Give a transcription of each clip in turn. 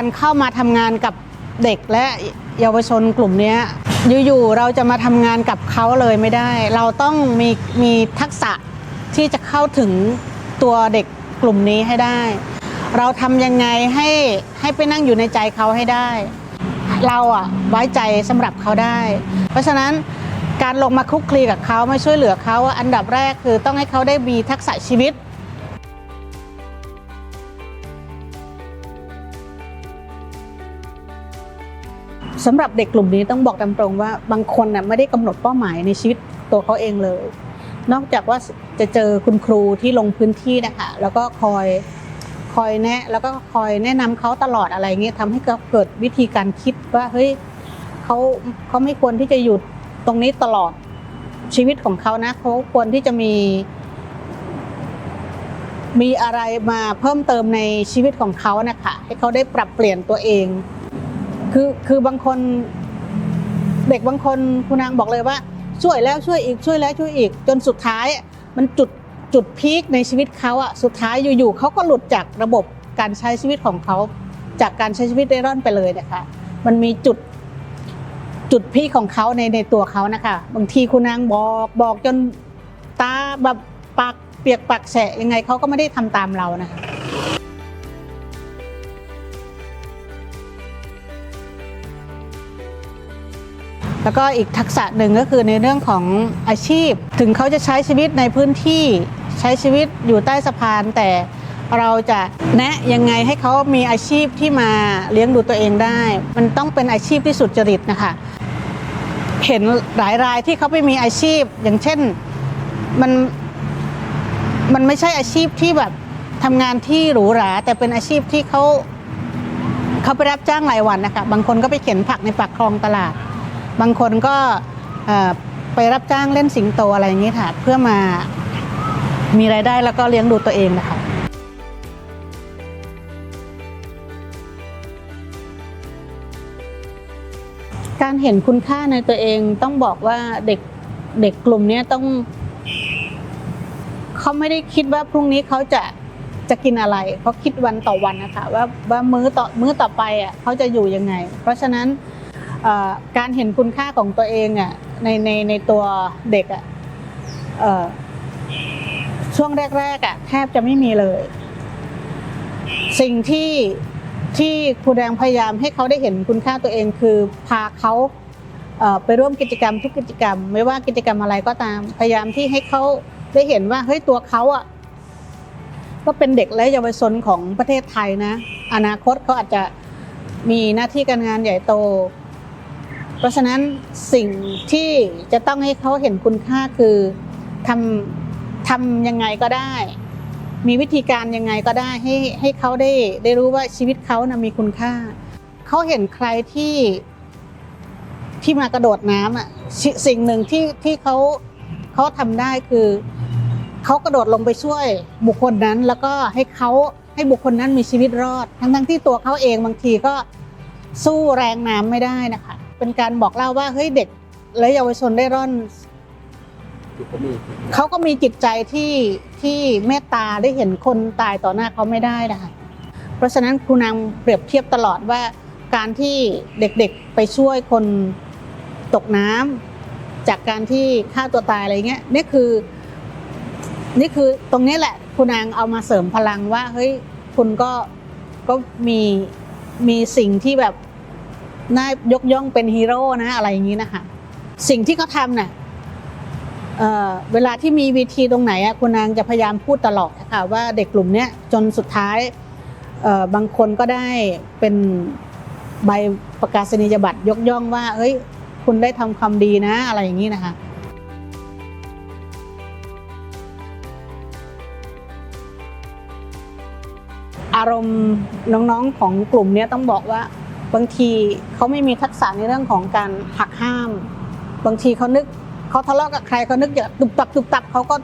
การเข้ามาทำงานกับเด็กและเยาวชนกลุ่มนี้อยู่ๆเราจะมาทำงานกับเขาเลยไม่ได้ เราต้องมีมีทักษะที่จะเข้าถึงตัวเด็กกลุ่มนี้ให้ได้ เราทำยังไงให้ให้ไปนั่งอยู่ในใจเขาให้ได้ เราอะไว้ใจสำหรับเขาได้ เพราะฉะนั้นการลงมาคุกคลีกับเขามาช่วยเหลือเขาอันดับแรกคือต้องให้เขาได้มีทักษะชีวิต สำหรับเด็กกลุ่มนี้ต้องบอกตามตรงว่าบางคนน่ะไม่ได้กำหนดเป้าหมายในชีวิตตัวเขาเองเลย นอกจากว่าจะเจอคุณครูที่ลงพื้นที่นะคะแล้วก็คอยคอยแนะแล้วก็คอยแนะนำเขาตลอดอะไรเงี้ยทำให้เขาเกิดวิธีการคิดว่าเฮ้ยเขาเขาไม่ควรที่จะหยุดตรงนี้ตลอดชีวิตของเขานะเขาควรที่จะมี มีอะไรมาเพิ่มเติมในชีวิตของเขานะคะให้เขาได้ปรับเปลี่ยนตัวเอง คือคือบางคนเด็กบางคนคุณนางบอกเลยว่า ช่วยแล้วช่วยอีกช่วยแล้วช่วยอีก จนสุดท้ายมันจุดจุดพีคในชีวิตเขาอะสุดท้ายอยู่ๆเขาก็หลุดจากระบบการใช้ชีวิตของเขาจากการใช้ชีวิตเร่ร่อนไปเลยนะคะมันมีจุดจุดพีคของเขาในในตัวเขานะคะบางทีคุณนางบอกบอกจนตาแบบปากเปียกปากแฉะยังไงเขาก็ไม่ได้ทำตามเรานะคะ แล้วก็อีกทักษะหนึ่งก็คือในเรื่องของอาชีพ ถึงเขาจะใช้ชีวิตในพื้นที่ใช้ชีวิตอยู่ใต้สะพาน แต่เราจะแนะยังไงให้เขามีอาชีพที่มาเลี้ยงดูตัวเองได้ มันต้องเป็นอาชีพที่สุดจริตนะคะ เห็นหลายรายที่เขาไปมีอาชีพ อย่างเช่นมันมันไม่ใช่อาชีพที่แบบทำงานที่หรูหรา แต่เป็นอาชีพที่เขาเขาไปรับจ้างรายวันนะคะ บางคนก็ไปเข็นผักในปากคลองตลาด บางคนก็ไปรับจ้างเล่นสิงโตอะไรอย่างนี้ค่ะ เพื่อมามีรายได้แล้วก็เลี้ยงดูตัวเองนะคะการเห็นคุณค่าในตัวเองต้องบอกว่าเด็กเด็กกลุ่มนี้ต้องเขาไม่ได้คิดว่าพรุ่งนี้เขาจะจะกินอะไรเขาคิดวันต่อวันนะคะว่าว่ามื้อต่อมื้อต่อไปอะเขาจะอยู่ยังไง เพราะฉะนั้น การเห็นคุณค่าของตัวเองอะในในในตัวเด็กอะเอ่อช่วงแรกๆอะแทบจะไม่มีเลย สิ่งที่ที่ครูแดงพยายามให้เขาได้เห็นคุณค่าตัวเองคือพาเขาเไปร่วมกิจกรรมทุกกิจกรรม ไม่ว่ากิจกรรมอะไรก็ตามพยายามที่ให้เขาได้เห็นว่าเฮ้ยตัวเขาอะก็เป็นเด็กและเยาวชนของประเทศไทยนะ อนาคตเขาอาจจะมีหน้าที่การงานใหญ่โต เพราะฉะนั้นสิ่งที่จะต้องให้เขาเห็นคุณค่าคือทำทำยังไงก็ได้ มีวิธีการยังไงก็ได้ให้ให้เขาได้ได้รู้ว่าชีวิตเขานะมีคุณค่า เขาเห็นใครที่ที่มากระโดดน้ำอะสิ่งหนึ่งที่ที่เขาเขาทำได้คือเขากระโดดลงไปช่วยบุคคลนั้น แล้วก็ให้เขาให้บุคคลนั้นมีชีวิตรอด ทั้งทั้งที่ตัวเขาเองบางทีก็สู้แรงน้ำไม่ได้นะคะ เป็นการบอกเล่าว่าเฮ้ยเด็กและเยาวชนได้ร่อน เขาก็มีจิตใจที่ที่เมตตาได้เห็นคนตายต่อหน้าเขาไม่ได้นะคะเพราะฉะนั้นครูนางเปรียบเทียบตลอดว่าการที่เด็กๆไปช่วยคนตกน้ำจากการที่ฆ่าตัวตายอะไรเงี้ยนี่คือ นี่คือตรงนี้แหละคุณนางเอามาเสริมพลังว่าเฮ้ยคุณก็ก็มีมีสิ่งที่แบบ น่ายกย่องเป็นฮีโร่นะอะไรอย่างนี้นะคะสิ่งที่เขาทำน่ะเอ่อเวลาที่มีวีทีตรงไหนคุณนางจะพยายามพูดตลอดะคะว่าเด็กกลุ่มนี้จนสุดท้ายบางคนก็ได้เป็นใบประกาศนียบัตรยกย่องว่าเฮ้ย คุณได้ทำความดีนะอะไรอย่างนี้นะคะอารมณ์น้องๆของกลุ่มนี้ต้องบอกว่า บางทีเขาไม่มีทักษะในเรื่องของการหักห้าม บางทีเขานึกเขาทะเลาะกับใครเขานึกอยากตุบตับตุบตับเขาก็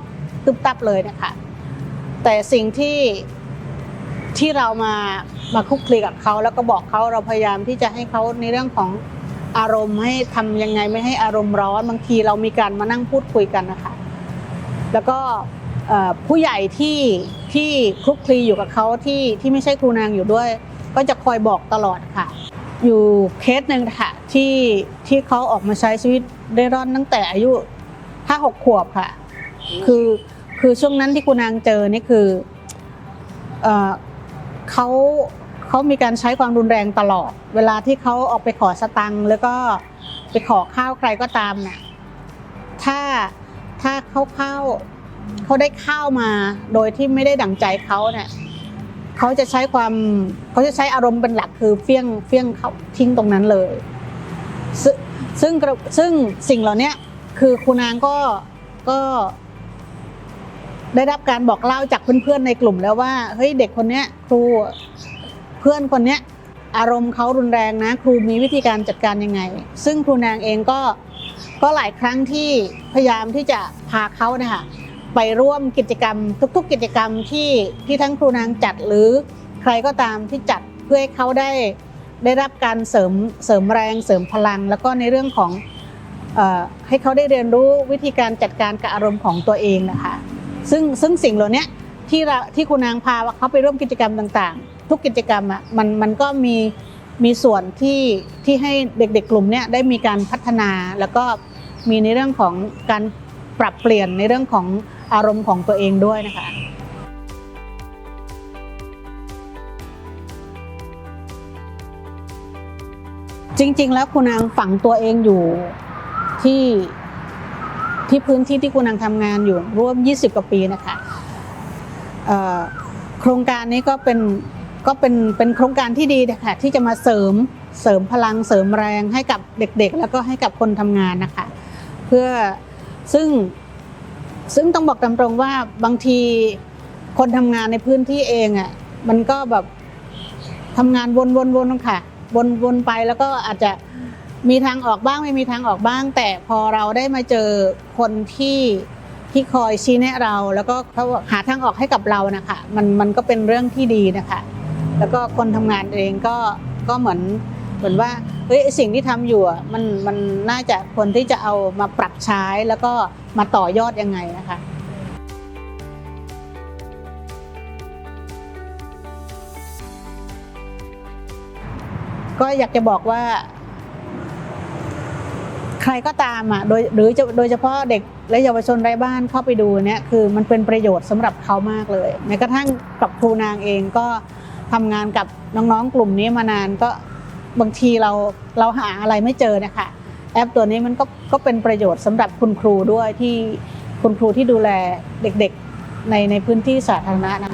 ตุบตับเลยนะคะแต่สิ่งที่ที่เรามามาคลุกคลีกับเขาแล้วก็บอกเขาเราพยายามที่จะให้เขาในเรื่องของอารมณ์ให้ทำยังไงไม่ให้อารมณ์ร้อน บางทีเรามีการมานั่งพูดคุยกันนะคะ แล้วก็ผู้ใหญ่ที่ที่คลุกคลีอยู่กับเขาที่ที่ไม่ใช่ครูนางอยู่ด้วย ก็จะคอยบอกตลอดค่ะ อยู่เคสหนึ่งค่ะที่ที่เขาออกมาใช้ชีวิตได้ร่อนตั้งแต่อายุห้าหกขวบค่ะ คือคือช่วงนั้นที่คุณนางเจอนี่คือเออเขาเขามีการใช้ความรุนแรงตลอด เวลาที่เขาออกไปขอสตังค์แล้วก็ไปขอข้าวใครก็ตามน่ะถ้าถ้าเขาเข้าเขาได้ข้าวมาโดยที่ไม่ได้ดั่งใจเขาเนี่ย เขาจะใช้ความเขาจะใช้อารมณ์เป็นหลักคือเฟี้ยงเฟี้ยงเขาทิ้งตรงนั้นเลย ซึ่งซึ่งสิ่งเหล่านี้คือคุณนางก็ก็ได้รับการบอกเล่าจากเพื่อนๆในกลุ่มแล้วว่าเฮ้ยเด็กคนเนี้ยครูเพื่อนคนเนี้ยอารมณ์เขารุนแรงนะ ครูมีวิธีการจัดการยังไง ซึ่งครูนางเองก็ก็หลายครั้งที่พยายามที่จะพาเขานี่ยค่ะ ไปร่วมกิจกรรม ทุก ๆ กิจกรรมที่ที่ทั้งครูนางจัดหรือใครก็ตามที่จัดเพื่อให้เขาได้ได้รับการเสริมเสริมแรงเสริมพลัง แล้วก็ในเรื่องของเอ่อให้เขาได้เรียนรู้วิธีการจัดการกับอารมณ์ของตัวเองนะคะซึ่งซึ่งสิ่งเหล่านี้ที่เราที่คุณนางพาเขาไปร่วมกิจกรรมต่างๆ ทุกกิจกรรมอะมันมันก็มีมีส่วนที่ที่ให้เด็กๆกลุ่มเนี้ยได้มีการพัฒนาแล้วก็มีในเรื่องของการปรับเปลี่ยนในเรื่องของ อารมณ์ของตัวเองด้วยนะคะจริง ๆ แล้วคุณนางฝังตัวเองอยู่ที่ที่พื้นที่ที่คุณนางทำงานอยู่ร่วม 20 กว่าปีนะคะโครงการนี้ก็เป็นก็เป็นเป็นโครงการที่ดีนะคะที่จะมาเสริมเสริมพลังเสริมแรงให้กับเด็กๆ แล้วก็ให้กับคนทำงานนะคะ เพื่อซึ่ง ซึ่งต้องบอกตามตรงว่าบางทีคนทำงานในพื้นที่เองอะมันก็แบบทำงานวนๆๆค่ะ วนวนไปแล้วก็อาจจะมีทางออกบ้างไม่มีทางออกบ้าง แต่พอเราได้มาเจอคนที่ที่คอยชี้แนะเรา แล้วก็เขาหาทางออกให้กับเรานะคะมันมันก็เป็นเรื่องที่ดีนะคะ แล้วก็คนทำงานเองก็ก็เหมือนเหมือนว่า เฮ้ยสิ่งที่ทำอยู่มันมันน่าจะควรที่จะเอามาปรับใช้แล้วก็มาต่อยอดยังไงนะคะก็อยากจะบอกว่า ใครก็ตามอะโดยหรือโดยเฉพาะเด็กและเยาวชนไร้บ้านเข้าไปดูเนี่ยคือมันเป็นประโยชน์สำหรับเขามากเลยแม้กระทั่งกับครูนางเองก็ทำงานกับน้องๆกลุ่มนี้มานานก็ บางทีเราเราหาอะไรไม่เจอเนะคะแอปตัวนี้มันก็ก็เป็นประโยชน์สำหรับคุณครูด้วยที่คุณครูที่ดูแลเด็กๆในในพื้นที่สาธารณะนะคะ